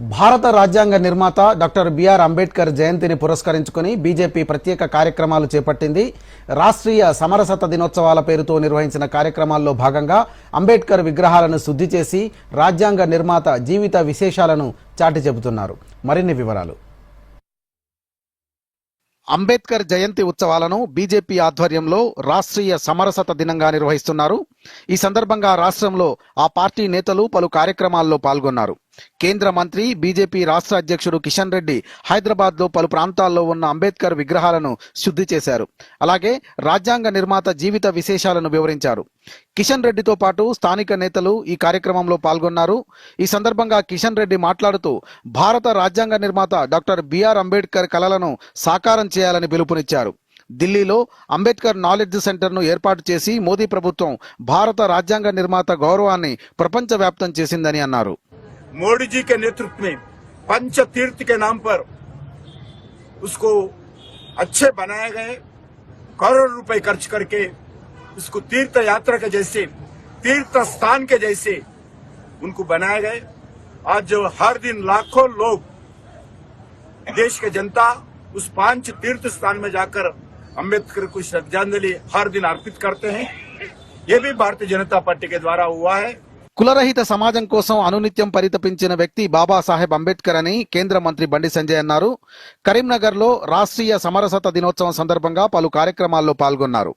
భారత రాజ్యాంగ నిర్మాత డాక్టర్ బిఆర్ అంబేద్కర్ జయంతిని పురస్కరించుకుని బీజేపీ ప్రత్యేక కార్యక్రమాలు చేపట్టింది. రాష్ట్రీయ సమరసత దినోత్సవాల పేరుతో నిర్వహించిన కార్యక్రమాల్లో భాగంగా అంబేద్కర్ విగ్రహాలను శుద్ధి చేసి రాజ్యాంగ నిర్మాత జీవిత విశేషాలను చాటి చెబుతున్నారు. మరిన్ని వివరాలు. అంబేద్కర్ జయంతి ఉత్సవాలను బీజేపీ ఆధ్వర్యంలో రాష్ట్రీయ సమరసత దినంగా నిర్వహిస్తున్నారు. ఈ సందర్భంగా రాష్ట్రంలో ఆ పార్టీ నేతలు పలు కార్యక్రమాల్లో పాల్గొన్నారు. కేంద్ర మంత్రి బీజేపీ రాష్ట్ర అధ్యక్షుడు కిషన్ రెడ్డి హైదరాబాద్లో పలు ప్రాంతాల్లో ఉన్న అంబేద్కర్ విగ్రహాలను శుద్ధి చేశారు. అలాగే రాజ్యాంగ నిర్మాత జీవిత విశేషాలను వివరించారు. కిషన్ రెడ్డితో పాటు స్థానిక నేతలు ఈ కార్యక్రమంలో పాల్గొన్నారు. ఈ సందర్భంగా కిషన్ రెడ్డి మాట్లాడుతూ భారత రాజ్యాంగ నిర్మాత డాక్టర్ బిఆర్ అంబేద్కర్ కలలను సాకారం చేయాలని పిలుపునిచ్చారు. ఢిల్లీలో అంబేద్కర్ నాలెడ్జ్ సెంటర్ను ఏర్పాటు చేసి మోదీ ప్రభుత్వం భారత రాజ్యాంగ నిర్మాత గౌరవాన్ని ప్రపంచవ్యాప్తం చేసిందని అన్నారు. मोदी जी के नेतृत्व में पंच तीर्थ के नाम पर उसको अच्छे बनाए गए, करोड़ रुपए खर्च करके उसको तीर्थ यात्रा के जैसे तीर्थ स्थान के जैसे उनको बनाए गए। आज जो हर दिन लाखों लोग देश के जनता उस पाँच तीर्थ स्थान में जाकर अंबेडकर को श्रद्धांजलि हर दिन अर्पित करते हैं। ये भी भारतीय जनता पार्टी के द्वारा हुआ है। కులరహిత సమాజం కోసం అనునిత్యం పరితపించిన వ్యక్తి బాబాసాహెబ్ అంబేద్కర్ అని కేంద్ర మంత్రి బండి సంజయ్ అన్నారు. కరీంనగర్లో రాష్ట్రీయ సమరసత దినోత్సవం సందర్భంగా పలు కార్యక్రమాల్లో పాల్గొన్నారు.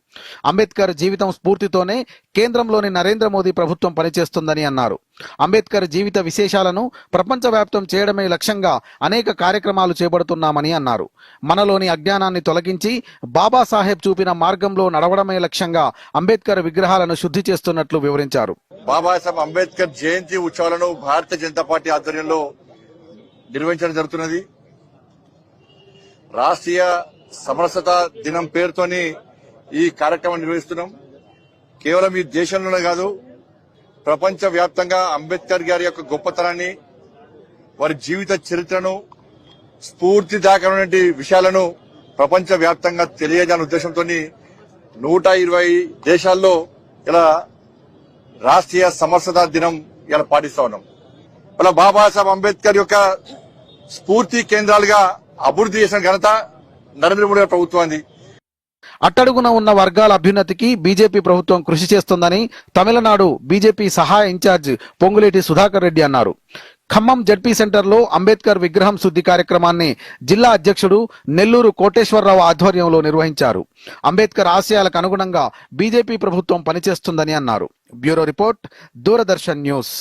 అంబేద్కర్ జీవితం స్ఫూర్తితోనే కేంద్రంలోని నరేంద్ర మోదీ ప్రభుత్వం పనిచేస్తుందని అన్నారు. అంబేద్కర్ జీవిత విశేషాలను ప్రపంచవ్యాప్తం చేయడమే లక్ష్యంగా అనేక కార్యక్రమాలు చేపడుతున్నామని అన్నారు. మనలోని అజ్ఞానాన్ని తొలగించి బాబాసాహెబ్ చూపిన మార్గంలో నడవడమే లక్ష్యంగా అంబేద్కర్ విగ్రహాలను శుద్ధి చేస్తున్నట్లు వివరించారు. బాబాసాహెబ్ అంబేద్కర్ జయంతి ఉత్సవాలను భారతీయ జనతా పార్టీ ఆధ్వర్యంలో నిర్వహించడం జరుగుతున్నది. రాష్ట్రీయ సమరసత దినం పేరుతోని ఈ కార్యక్రమం నిర్వహిస్తున్నాం. కేవలం ఈ దేశంలోనే కాదు ప్రపంచ వ్యాప్తంగా అంబేద్కర్ గారి యొక్క గొప్పతనాన్ని వారి జీవిత చరిత్రను స్ఫూర్తిదాయకమైనటువంటి విషయాలను ప్రపంచ వ్యాప్తంగా తెలియజేయాలనే ఉద్దేశంతో నూట ఇరవై దేశాల్లో ఇలా రాష్ట్రీయ సమరసత దినం ఇలా పాటిస్తా ఉన్నాం. ఇలా బాబాసాహెబ్ అంబేద్కర్ యొక్క స్ఫూర్తి కేంద్రాలుగా అభివృద్ధి చేసిన ఘనత నరేంద్ర మోడీ ప్రభుత్వాన్ని అట్టడుగున ఉన్న వర్గాల అభ్యున్నతికి బీజేపీ ప్రభుత్వం కృషి చేస్తుందని తమిళనాడు బీజేపీ సహాయ ఇన్ఛార్జ్ పొంగులేటి సుధాకర్ రెడ్డి అన్నారు. ఖమ్మం జడ్పీ సెంటర్లో అంబేద్కర్ విగ్రహం శుద్ధి కార్యక్రమాన్ని జిల్లా అధ్యక్షుడు నెల్లూరు కోటేశ్వరరావు ఆధ్వర్యంలో నిర్వహించారు. అంబేద్కర్ ఆశయాలకు అనుగుణంగా బీజేపీ ప్రభుత్వం పనిచేస్తుందని అన్నారు. Bureau report Doordarshan news.